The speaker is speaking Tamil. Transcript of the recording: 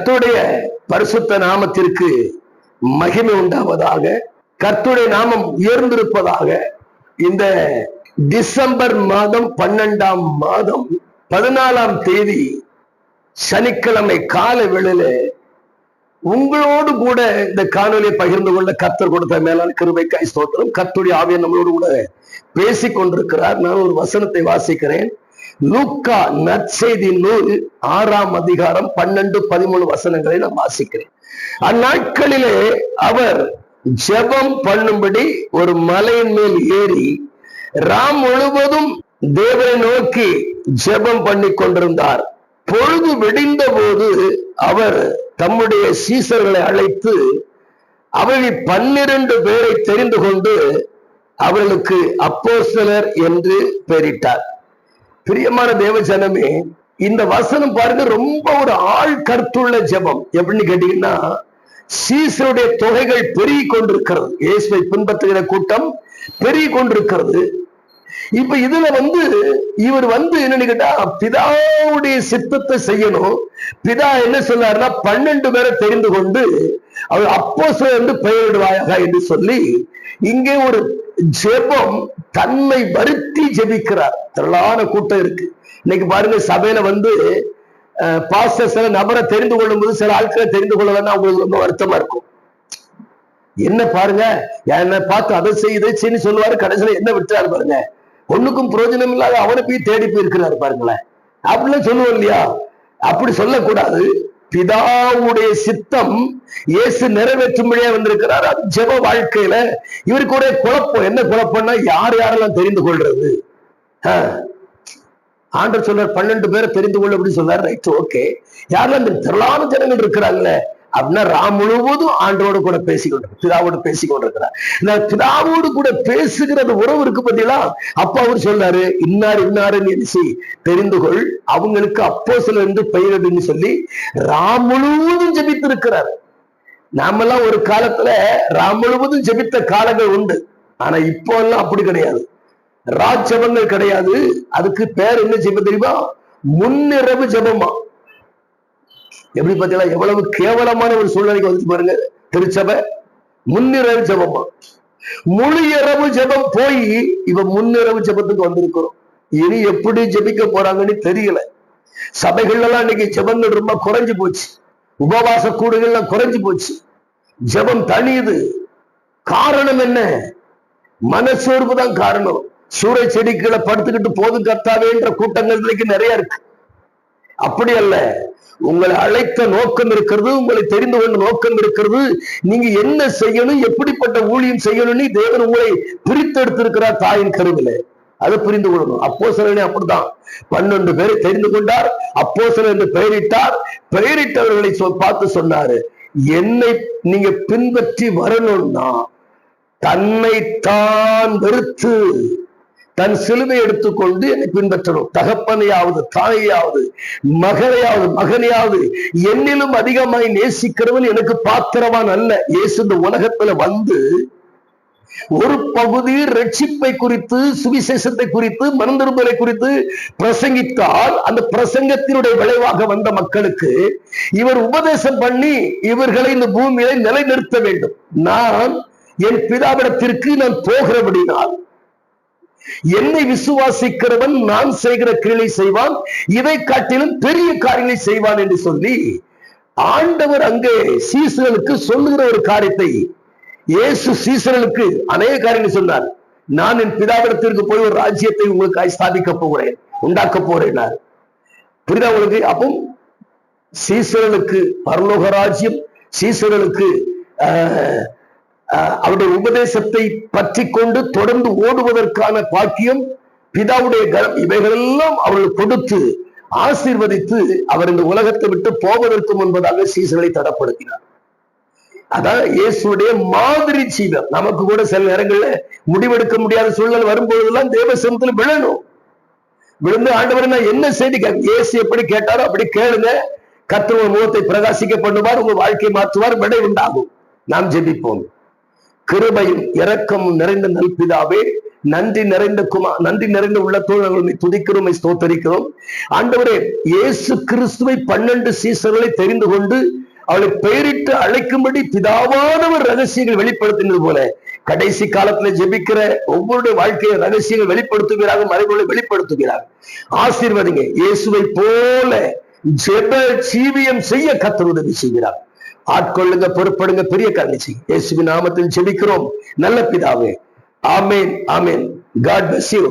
கர்த்துடைய பரிசுத்த நாமத்திற்கு மகிமை உண்டாவதாக கர்த்துடைய நாமம் உயர்ந்திருப்பதாக இந்த டிசம்பர் மாதம் பன்னெண்டாம் மாதம் பதினாலாம் தேதி சனிக்கிழமை கால வேளையில உங்களோடு கூட இந்த காணொலியை பகிர்ந்து கொள்ள கத்தர் கொடுத்த மேலான கிருபைக்காய் ஸ்தோத்திரம். கத்துடைய ஆவியன் நம்மளோடு கூட பேசிக் கொண்டிருக்கிறார் நான் ஒரு வசனத்தை வாசிக்கிறேன். லூக்கா நற்செய்தி நூல் ஆறாம் அதிகாரம் பன்னெண்டு பதிமூணு வசனங்களை நான் வாசிக்கிறேன். அந்நாட்களிலே அவர் ஜெபம் பண்ணும்படி ஒரு மலையின் மேல் ஏறி ராம் முழுவதும் தேவனை நோக்கி ஜெபம் பண்ணி கொண்டிருந்தார். பொழுது விடிந்த போது அவர் தம்முடைய சீசர்களை அழைத்து அவர்கள் பன்னிரண்டு பேரை தெரிந்து கொண்டு அவர்களுக்கு அப்போசலர் என்று பெயரிட்டார். பிரியமான தேவ ஜனமே இந்த வசனம் பாருங்க ரொம்ப ஒரு ஆள் கருத்துள்ள ஜெபம். எப்படின்னு கேட்டீங்கன்னா சீசருடைய தொகைகள் பெருகி கொண்டிருக்கிறது. இயேசுவை பின்பற்றுகிற கூட்டம் பெருகி கொண்டிருக்கிறது. இப்ப இதுல வந்து இவர் வந்து என்னன்னு கேட்டா பிதாவுடைய சித்தத்தை செய்யணும். பிதா என்ன சொன்னாருன்னா பன்னெண்டு பேரை தெரிந்து கொண்டு அவர் அப்போ என்று பெயரிடுவாயாக என்று சொல்லி இங்கே ஒரு ஜெபம் தன்னை வருத்தி ஜெபிக்கிறார். திரளான கூட்டம் இருக்கு. இன்னைக்கு பாருங்க சபையில வந்து பாஸ்டர் சில நபரை தெரிந்து கொள்ளும் போது சில ஆட்களை தெரிந்து கொள்ளலன்னா அவங்களுக்கு ரொம்ப வருத்தமா இருக்கும். என்ன பாருங்க என்ன பார்த்து அதை செய் இதை சொல்லுவாரு. கடைசியில என்ன விட்டாரு பாருங்க. ஒண்ணுக்கும் பிரயோஜனம் இல்லாத அவனை போய் தேடி போயிருக்கிறாரு பாருங்களேன். அப்படிலாம் சொல்லுவோம் இல்லையா? அப்படி சொல்லக்கூடாது. பிதாவுடைய சித்தம் இயேசு நிறைவேற்றும்படியா வந்திருக்கிறார். அது ஜெப வாழ்க்கையில இவருக்கு ஒரே குழப்பம். என்ன குழப்பம்னா யார் யாரெல்லாம் தெரிந்து கொள்றது? ஆண்டர் சொல்றார் பன்னெண்டு பேரை தெரிந்து கொள்ள அப்படின்னு சொன்னார். Right okay. யாரெல்லாம் இந்த திரளான ஜனங்கள் இருக்கிறாங்களே அப்படின்னா ராம் முழுவதும் ஆண்டோடு கூட பேசிக்கொண்டு பிதாவோடு பேசிக்கொண்டிருக்கிறார். இந்த பிதாவோடு கூட பேசுகிறது உறவு இருக்கு பார்த்தீங்களா அப்ப அவர் சொல்றாரு இன்னார் இன்னாருன்னு எரிசி தெரிந்து கொள் அவங்களுக்கு அப்போ சில இருந்து பெயரிடுன்னு சொல்லி ராம் முழுவதும் ஜபித்திருக்கிறார். நாமெல்லாம் ஒரு காலத்துல ராம் முழுவதும் ஜபித்த காலங்கள் உண்டு. ஆனா இப்போ எல்லாம் அப்படி கிடையாது. ராஜபங்கள் கிடையாது. அதுக்கு பேர் என்ன ஜெபம் தெரியுமா? முன்னிரவு ஜபமா. எப்படி பார்த்தீங்களா எவ்வளவு கேவலமான ஒரு சூழ்நிலைக்கு வந்து பாருங்க. திருச்சபை முன்னிரவு ஜபமா. முழு இரவு ஜபம் போய் இவ முன்னிரவு ஜபத்துக்கு வந்திருக்கிறோம். இனி எப்படி ஜபிக்க போறாங்கன்னு தெரியல. சபைகள் எல்லாம் இன்னைக்கு ஜபங்கள் ரொம்ப குறைஞ்சு போச்சு. உபவாச கூடுகள்லாம் குறைஞ்சு போச்சு. ஜபம் தனியுது காரணம் என்ன? மனசோர்வு தான் காரணம். சூறை செடிகளை படுத்துக்கிட்டு போதும் கத்தாவேன்ற கூட்டங்கள் இன்னைக்கு நிறைய இருக்கு. அப்படி அல்ல. உங்களை அழைத்த நோக்கம் இருக்கிறது உங்களை தெரிந்து கொண்ட நோக்கம் இருக்கிறது. நீங்க என்ன செய்யணும் எப்படிப்பட்ட ஊழியம் செய்யணும்னு தேவன் உங்களை பிரித்தெடுத்திருக்கிறார் தாயின் கருவில. அதை புரிந்து கொள்ளணும். அப்போ சிலனே அப்படிதான் பன்னெண்டு பேரை தெரிந்து கொண்டார் அப்போ சிலர் என்று பெயரிட்டார். பெயரிட்டவர்களை பார்த்து சொன்னாரு என்னை நீங்க பின்பற்றி வரணும்னா தன்னைத்தான் வெறுத்து தன் சிலுவை எடுத்துக்கொண்டு என்னை பின்பற்றணும். தகப்பனையாவது தாயையாவது மகனையாவது மகனையாவது என்னிலும் அதிகமாய் நேசிக்கிறவன் எனக்கு பாத்திரவான் அல்ல. இயேசு இந்த உலகத்துல வந்து ஒரு பகுதி ரட்சிப்பை குறித்து சுவிசேஷத்தை குறித்து மனந்திருப்பதை குறித்து பிரசங்கித்தால் அந்த பிரசங்கத்தினுடைய விளைவாக வந்த மக்களுக்கு இவர் உபதேசம் பண்ணி இவர்களை இந்த பூமியை நிலைநிறுத்த வேண்டும். நான் என் பிதாவிடத்திற்கு நான் போகிறபடினால் என்னை விசுவாசிக்கிறவன் நான் செய்கிற கீழே செய்வான் இதை காட்டிலும் பெரிய காரியங்களை செய்வான் என்று சொல்லி ஆண்டவர் அங்கே சீசர்களுக்கு சொல்லுகிற ஒரு காரியத்தை இயேசு சீசர்களுக்கு அநேக காரியங்கள் சொன்னார். நான் என் பிதாவிடத்திற்கு போய் ஒரு ராஜ்யத்தை உங்களுக்கு ஸ்தாபிக்க போகிறேன் உண்டாக்க போறேன் புரிதா உங்களுக்கு? அப்போ சீசர்களுக்கு பரலோக ராஜ்யம் சீசர்களுக்கு அவருடைய உபதேசத்தை பற்றி கொண்டு தொடர்ந்து ஓடுவதற்கான பாக்கியம் பிதாவுடைய கரம் இவைகளெல்லாம் அவர்கள் கொடுத்து ஆசீர்வதித்து அவர் இந்த உலகத்தை விட்டு போவதற்கு முன்பதாக சீசனை தடப்படுத்தினார். அதான் இயேசுடைய மாதிரி சீதம் நமக்கு கூட சில நேரங்கள்ல முடிவெடுக்க முடியாத சூழ்நிலை வரும்போதெல்லாம் தேவசனத்துல விழணும். விழுந்து ஆண்டவர் நான் என்ன செய்தி இயேசு எப்படி கேட்டாரோ அப்படி கேளுங்க. கத்துவ முகத்தை பிரகாசிக்க பண்ணுவார் உங்க வாழ்க்கையை மாற்றுவார் விடை உண்டாகும். நாம் ஜெபிப்போம். கிருபையும் இரக்கமும் நிறைந்த நல்பிதாவே நன்றி நிறைந்த குமா நன்றி நிறைந்த உள்ளத்தோடு நாங்கள் துதிக்கிறோம் ஸ்தோத்தரிக்கிறோம். ஆண்டவரே இயேசு கிறிஸ்துவை பன்னெண்டு சீசர்களை தெரிந்து கொண்டு அவளை பெயரிட்டு அழைக்கும்படி பிதாவானவர் ரகசியங்கள் வெளிப்படுத்தினது போல கடைசி காலத்துல ஜெபிக்கிற ஒவ்வொரு வாழ்க்கையை ரகசியங்கள் வெளிப்படுத்துகிறாங்க மறைவுகளை வெளிப்படுத்துகிறார். ஆசீர்வதிங்க இயேசுவை போல ஜெப ஜீவியம் செய்ய கத்தர் உதவி செய்கிறார். ஆட்கொள்ளுங்க பொறுப்படுங்க பெரிய காரணம் செய்யும் இயேசுவின் நாமத்தில் செபிக்கிறோம் நல்ல பிதாவே. ஆமேன் ஆமேன். God bless you